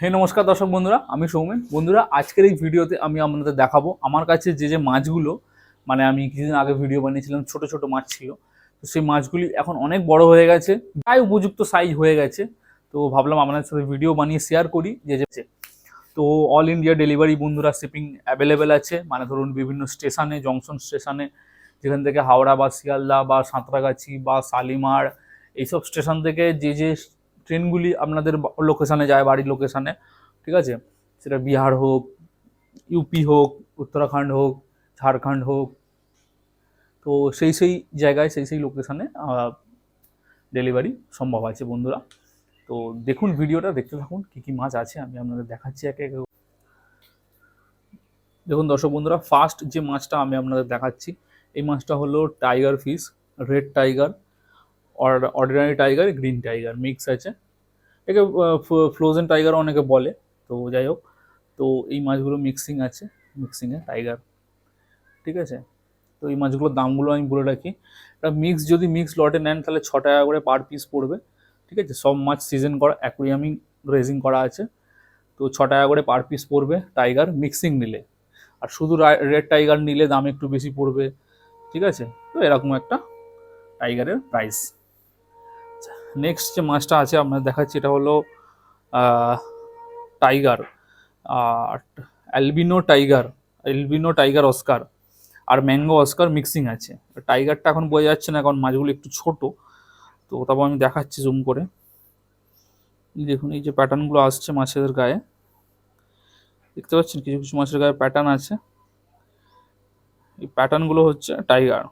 হে নমস্কার দর্শক বন্ধুরা, আমি সৌমেন। বন্ধুরা, আজকের এই ভিডিওতে আমি আপনাদের দেখাবো আমার কাছে যে যে মাছগুলো মানে আমি কিছুদিন আগে ভিডিও বানিয়েছিলাম, ছোট ছোট মাছ ছিল। তো সেই মাছগুলি এখন অনেক বড় হয়ে গেছে, প্রায় উপযুক্ত সাইজ হয়ে গেছে। তো ভাবলাম আপনাদের সাথে ভিডিও বানিয়ে শেয়ার করি, যে যে তো অল ইন্ডিয়া ডেলিভারি বন্ধুরা শিপিং অ্যাভেলেবেল আছে। মানে ধরুন বিভিন্ন স্টেশনে জংশন স্টেশনে যেখান থেকে হাওড়া বা শিয়ালদা বা সাঁতরাগাছি বা শালিমার, এইসব স্টেশন থেকে যে যে ট্রেনগুলি আপনাদের লোকেশানে যায়, বাড়ির লোকেশানে ঠিক আছে? সেটা বিহার হোক ইউপি হোক, উত্তরাখণ্ড হোক, ঝাড়খণ্ড হোক, তো সেই সেই জায়গায়, সেই সেই লোকেশানে ডেলিভারি সম্ভব আছে বন্ধুরা। তো দেখুন ভিডিওটা দেখতে থাকুন কী কী মাছ আছে, আমি আপনাদের দেখাচ্ছি একে একে। দেখুন দর্শক বন্ধুরা ফার্স্ট যে মাছটা আমি আপনাদের দেখাচ্ছি, এই মাছটা হলো tiger fish red tiger ordinary tiger green tiger mix আছে। একে ফ্রোজেন টাইগার অনেকে বলে, তো যাই হোক। তো এই মাছগুলো মিক্সিং আছে মিক্সিংয়ে টাইগার ঠিক আছে? তো এই মাছগুলোর দামগুলো আমি বলে রাখি। এটা মিক্স যদি মিক্স লটে নেন, তাহলে ছ টাকা করে পার পিস পড়বে। ঠিক আছে? সব মাছ সিজন করা অ্যাকুরিয়ামিং রেজিং করা আছে। তো ছ টাকা করে পার পিস পড়বে টাইগার মিক্সিং নিলে। আর শুধু রেড টাইগার নিলে দাম একটু বেশি পড়বে। ঠিক আছে? তো এরকম একটা টাইগারের প্রাইস নেক্সট যে মাছটা আছে আপনার দেখাচ্ছি, এটা হলো tiger albino tiger albino tiger oscar আর ম্যাঙ্গো অস্কার মিক্সিং আছে। টাইগারটা এখন বোঝা যাচ্ছে না, কারণ মাছগুলো একটু ছোট। তো তারপর আমি দেখাচ্ছি জুম করে। দেখুন, এই যে প্যাটার্নগুলো আসছে মাছেদের গায়ে। দেখতে পাচ্ছেন, কিছু কিছু মাছের গায়ে প্যাটার্ন আছে। এই প্যাটার্নগুলো হচ্ছে টাইগার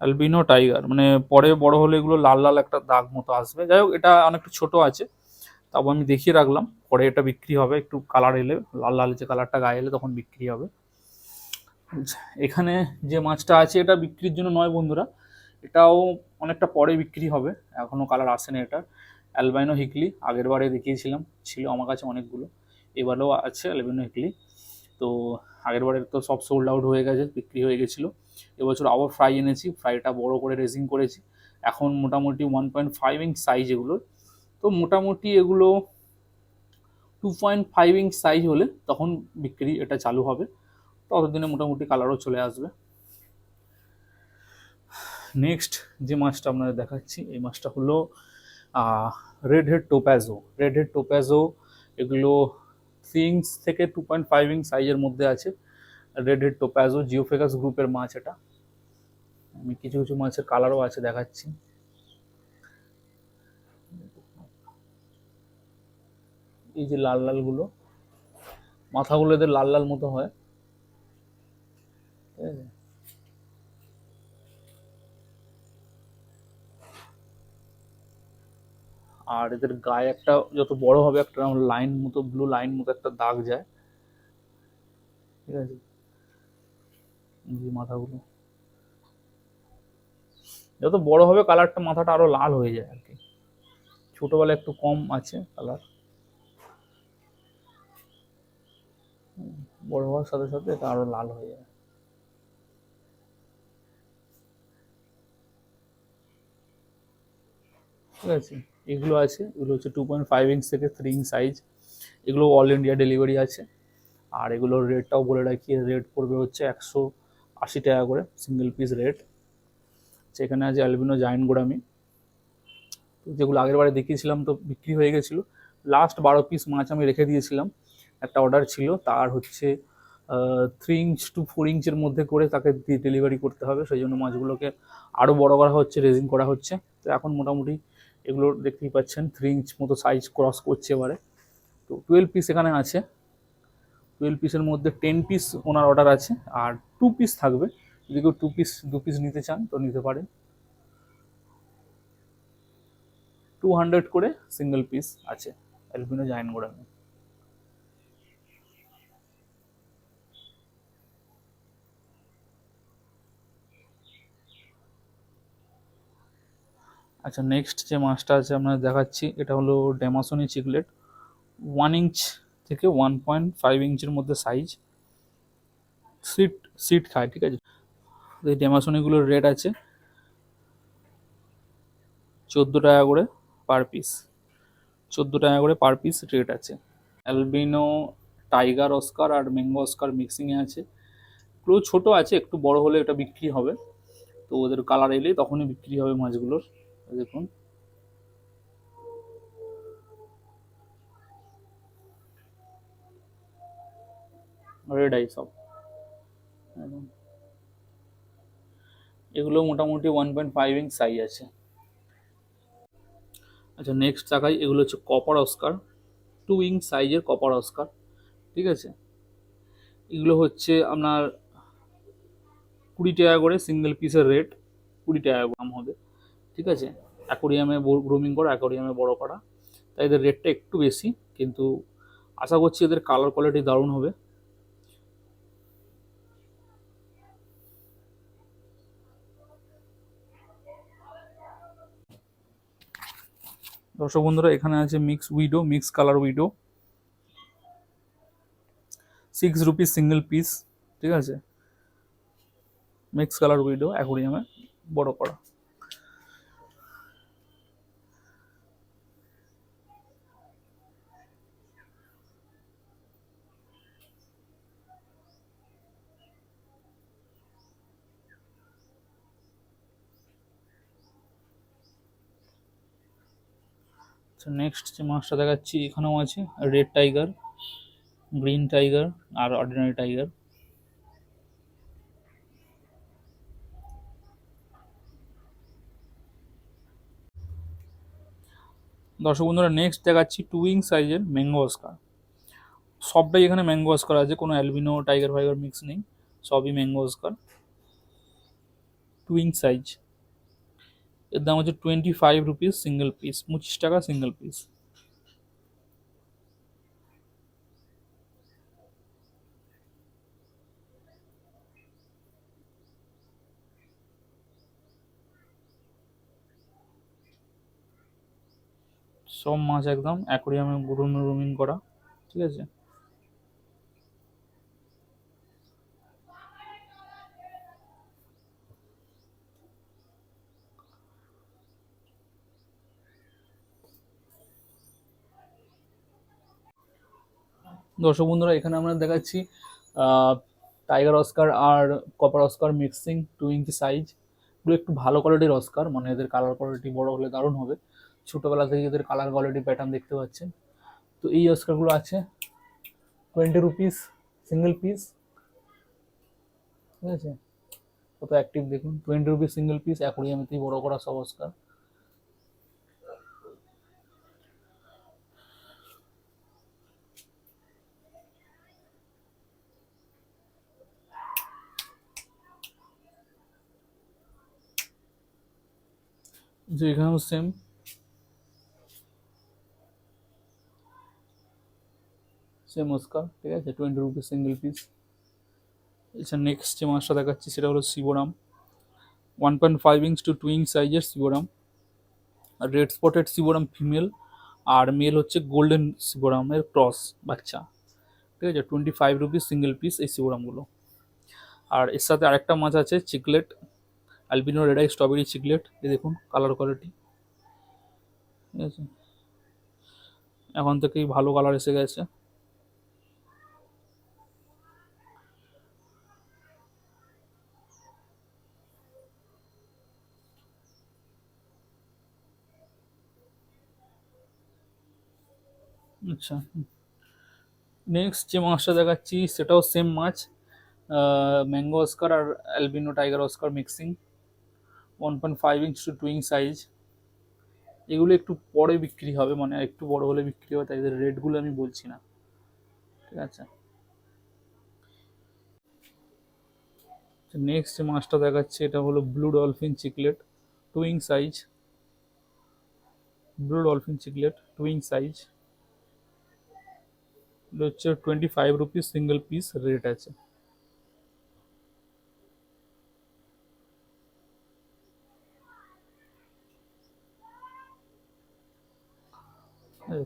অ্যালবিনো টাইগার মানে পরে বড় হলে এগুলো লাল লাল একটা দাগ মতো আসবে। যাই হোক, এটা অনেকটা ছোট আছে তারপর আমি দেখিয়ে রাখলাম। পরে এটা বিক্রি হবে, একটু কালার এলে, লাল লাল যে কালারটা গায়ে এলে তখন বিক্রি হবে। এখানে যে মাছটা আছে, এটা বিক্রির জন্য নয় বন্ধুরা, এটাও অনেকটা পরে বিক্রি হবে এখনও কালার আসেনি এটা অ্যালবাইনো হিকলি আগের বারে দেখিয়েছিলাম, ছিল আমার কাছে অনেকগুলো, এবারেও আছে অ্যালবাইনো হিকলি তো আগের বারে তো সব সোল্ড আউট হয়ে গেছে, বিক্রি হয়ে গেছিল। এবছর আবার ফ্রাই এনেছি ফ্রাইটা বড় করে রেজিং করেছি। এখন মোটামুটি one point five inch size এগুলোর তো মোটামুটি এগুলো two point five inch size হলে তখন বিক্রি এটা চালু হবে। ততদিনে মোটামুটি কালারও চলে আসবে। নেক্সট যে মাছটা আপনাদের দেখাচ্ছি, এই মাছটা হলো red head Tapajos red head Tapajos এগুলো থ্রি ইঞ্চ থেকে টু পয়েন্ট ফাইভ ইঞ্চ সাইজের মধ্যে আছে। রেড হেড টোপ্যাজো জিওফেগাস গ্রুপের মাছ এটা। আমি কিছু কিছু মাছের কালারও আছে দেখাচ্ছি। এই যে লাল লালগুলো মাথাগুলো এদের লাল লাল মতো হয় ঠিক আছে আর এদের গায়ে একটা যত বড় হবে একটা লাইন মতো ব্লু লাইন মতো একটা দাগ যায়। ঠিক আছে? মাথাগুলো। যত বড় হবে কালারটা মাথাটা আরও লাল হয়ে যায় আর কি। ছোটবেলা একটু কম আছে কালার বড় হওয়ার সাথে সাথে এটা আরও লাল হয়ে যায়। ঠিক আছে? এগুলো আছে, এগুলো হচ্ছে টু পয়েন্ট ফাইভ ইঞ্চ থেকে থ্রি ইঞ্চ সাইজ এগুলো অল ইন্ডিয়া ডেলিভারি আছে। আর এগুলোর রেটটাও বলে রাখি রেট পড়বে হচ্ছে একশো আশি টাকা করে সিঙ্গেল পিস রেট সেখানে আছে অ্যালবিনো জায়েন্ট গোড়ামি যেগুলো আগের বারে দেখিয়েছিলাম তো বিক্রি হয়ে গেছিল। লাস্ট বারো পিস মাছ আমি রেখে দিয়েছিলাম। একটা অর্ডার ছিল, তার হচ্ছে থ্রি ইঞ্চ টু ফোর ইঞ্চের মধ্যে করে তাকে ডেলিভারি করতে হবে। সেই জন্য মাছগুলোকে আরও বড় করা হচ্ছে রেজিং করা হচ্ছে। তো এখন মোটামুটি এগুলো দেখতেই পাচ্ছেন থ্রি ইঞ্চ মতো সাইজ ক্রস করছে এবারে। তো টুয়েলভ পিস এখানে আছে। টুয়েলভ পিসের মধ্যে টেন পিস ওনার অর্ডার আছে, আর টু পিস থাকবে। যদি কেউ টু পিস দু পিস নিতে চান, তো নিতে পারেন। টু হান্ড্রেড করে সিঙ্গেল পিস আছে অ্যালবিনো জায়েন্ট আচ্ছা নেক্সট যে মাছটা আছে আপনাদের দেখাচ্ছি, এটা হলো ডেমাসনি চিকলেট ওয়ান ইঞ্চ থেকে ওয়ান পয়েন্ট ফাইভ ইঞ্চের মধ্যে সাইজ সিট সিট খায়, ঠিক আছে? এই ডেমাসনিগুলোর রেট আছে চোদ্দ টাকা করে পার পিস চোদ্দ টাকা করে পার পিস রেট আছে। অ্যালবিনো টাইগার অস্কার আর ম্যাঙ্গো অস্কার মিক্সিংয়ে আছে। পুরো ছোটো আছে, একটু বড় হলে এটা বিক্রি হবে। তো ওদের কালার এলে তখনই বিক্রি হবে মাছগুলোর। দেখুন। রেড আই সব। এগুলো মোটামুটি one point five inch size আছে। আচ্ছা নেক্সট দেখাই, এগুলো হচ্ছে কপার অস্কার টু ইঞ্চ সাইজের কপার অস্কার ঠিক আছে? এগুলো হচ্ছে আপনার কুড়ি টাকা করে সিঙ্গেল পিসের রেট কুড়ি টাকা দাম হবে। ঠিক আছে? অ্যাকোরিয়ামে গ্রুমিং করা অ্যাকোরিয়ামে বড় করা। তাই এদের রেটটা একটু বেশি, কিন্তু আশা করছি এদের কালার কোয়ালিটি দারুণ হবে। দর্শক বন্ধুরা, এখানে আছে mix widow mix colour widow six rupees single piece ঠিক আছে? মিক্স কালার উইডো অ্যাকোরিয়ামে বড় করা। আচ্ছা নেক্সট যে মাছটা দেখাচ্ছি এখানেও আছে রেড টাইগার গ্রিন টাইগার আর অর্ডিনারি টাইগার দর্শক বন্ধুরা নেক্সট দেখাচ্ছি টু ইং সাইজের ম্যাঙ্গো অস্কার সবটাই এখানে ম্যাঙ্গো অস্কার আছে, কোনো অ্যালবিনো টাইগার ফাইগার মিক্স নেই, সবই mango oscar two inch size এর দাম হচ্ছে twenty five rupees single piece পঁচিশ টাকা সিঙ্গেল পিস সব মাছ একদম অ্যাকোরিয়ামে গুরুম রুমিং করা, ঠিক আছে? দর্শক বন্ধুরা, এখানে আমরা দেখাচ্ছি টাইগার অস্কার আর copper oscar mixing two inch size এগুলো একটু ভালো কোয়ালিটির অস্কার মানে এদের কালার কোয়ালিটি বড় হলে দারুণ হবে। ছোটোবেলা থেকে এদের কালার কোয়ালিটি প্যাটার্ন দেখতে পাচ্ছেন। তো এই অস্কারগুলো আছে টোয়েন্টি রুপিস সিঙ্গেল পিস ঠিক আছে? কত অ্যাক্টিভ দেখুন টোয়েন্টি রুপিস সিঙ্গেল পিস অ্যাকোরিয়ামেতেই বড় করা সব অস্কার যে এখানেও সেম সেম অস্কার ঠিক আছে? টোয়েন্টি রুপিস সিঙ্গেল পিস আচ্ছা নেক্সট যে মাছটা দেখাচ্ছি, সেটা হলো severum. One point five inch two two inch সাইজের শিবরাম। আর রেড স্পটেড শিবরাম ফিমেল আর মেল হচ্ছে গোল্ডেন শিবরামের ক্রস বাচ্চা। ঠিক আছে? Twenty five rupees single piece এই শিবরামগুলো। আর এর সাথে আরেকটা মাছ আছে cichlid albino red eye strawberry cichlid এই দেখুন কালার কোয়ালিটি ঠিক আছে? এখন থেকেই ভালো কালার এসে গেছে। আচ্ছা। নেক্সট যে মাছটা দেখাচ্ছি, সেটাও সেম মাছ ম্যাঙ্গো অস্কার আর albino tiger oscar mixing one point five inch two two size এগুলো একটু পরে বিক্রি হবে মানে একটু বড় হলে বিক্রি হবে, তাই এদের রেটগুলো আমি বলছি না। ঠিক আছে? নেক্সট যে মাছটা দেখাচ্ছে, এটা হলো blue dolphin cichlid two size blue dolphin cichlid two size হচ্ছে twenty five rupees single piece rate আছে।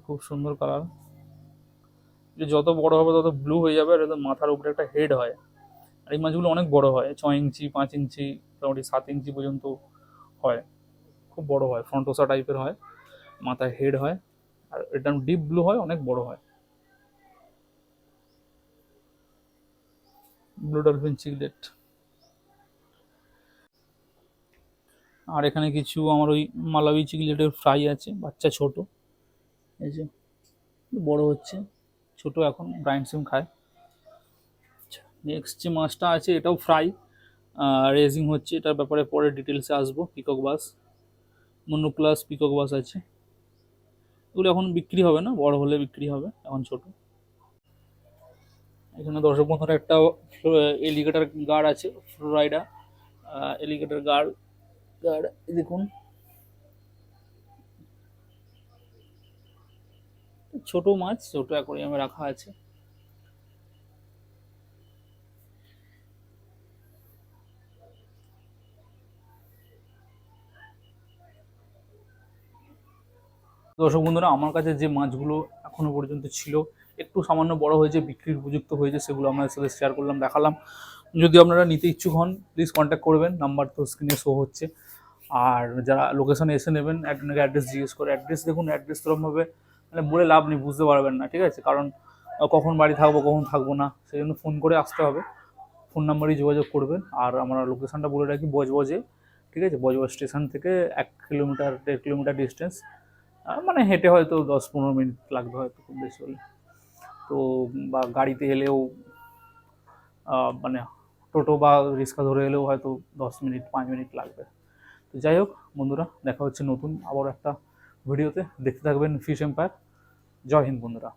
খুব সুন্দর কালার যত বড় হবে, তত ব্লু হয়ে যাবে, আর এদের মাথার উপরে একটা হেড হয়। আর এই মাছগুলো অনেক বড় হয় ছ ইঞ্চি, পাঁচ ইঞ্চি, মোটামুটি সাত ইঞ্চি পর্যন্ত হয়। খুব বড় হয় ফ্রন্টোসা টাইপের হয়, মাথায় হেড হয়, আর এটা ডিপ ব্লু হয়, অনেক বড় হয়। ব্লু ডলফিন চিকলেট আর এখানে কিছু আমার ওই মালাবি চিকলেটের ফ্রাই আছে, বাচ্চা ছোট। এই যে বড় হচ্ছে, ছোট এখন ব্রাইন সিম খায়। নেক্সট যে মাছটা আছে, এটাও ফ্রাই রেজিং হচ্ছে, এটার ব্যাপারে পরে ডিটেলসে আসব পিকক বাস মনু প্লাস পিকক বাস আছে। এগুলো এখন বিক্রি হবে না, বড় হলে বিক্রি হবে, এখন ছোট। এখানে দর্শক বন্ধুরা একটা এলিগেটার গার্ড আছে ফ্লোরাইডা এলিগেটার গার্ড গার্ড দেখুন ছোট মাছ, ছোট অ্যাকোরিয়ামে রাখা আছে। দর্শক বন্ধুরা, আমার কাছে যে মাছগুলো এখনও পর্যন্ত ছিল, একটু সামান্য বড় হয়েছে, বিক্রির উপযুক্ত হয়েছে, সেগুলো আপনাদের সাথে শেয়ার করলাম, দেখালাম। যদি আপনারা নিতে ইচ্ছুক হন প্লিজ কন্ট্যাক্ট করবেন নাম্বার তো স্ক্রিনে শো হচ্ছে। আর যারা লোকেশনে এসে নেবেন অ্যাড্রেস জিজ্ঞেস করে। অ্যাড্রেস দেখুন অ্যাড্রেস সেরকমভাবে মানে বলে লাভ নেই, বুঝতে পারবেন না, ঠিক আছে? কারণ কখন বাড়ি থাকব, কখন থাকব না সেই জন্য ফোন করে আসতে হবে। ফোন নাম্বারেই যোগাযোগ করবেন, আর আমরা লোকেশনটা বলে রাখি বজবজে, ঠিক আছে? বজবজ স্টেশন থেকে এক কিলোমিটার দেড় কিলোমিটার ডিস্টেন্স মানে হেঁটে হয়তো দশ পনেরো মিনিট লাগবে হয়তো খুব বেশি হলে। তো, বা গাড়িতে এলেও মানে টোটো বা রিক্সা ধরে এলেও হয়তো দশ মিনিট, পাঁচ মিনিট লাগবে। তো যাই হোক, বন্ধুরা, দেখা হচ্ছে নতুন আবার একটা ভিডিওতে দেখতে থাকবেন ফিশ এম্পায়ার। জয় হিন্দ বন্ধুরা।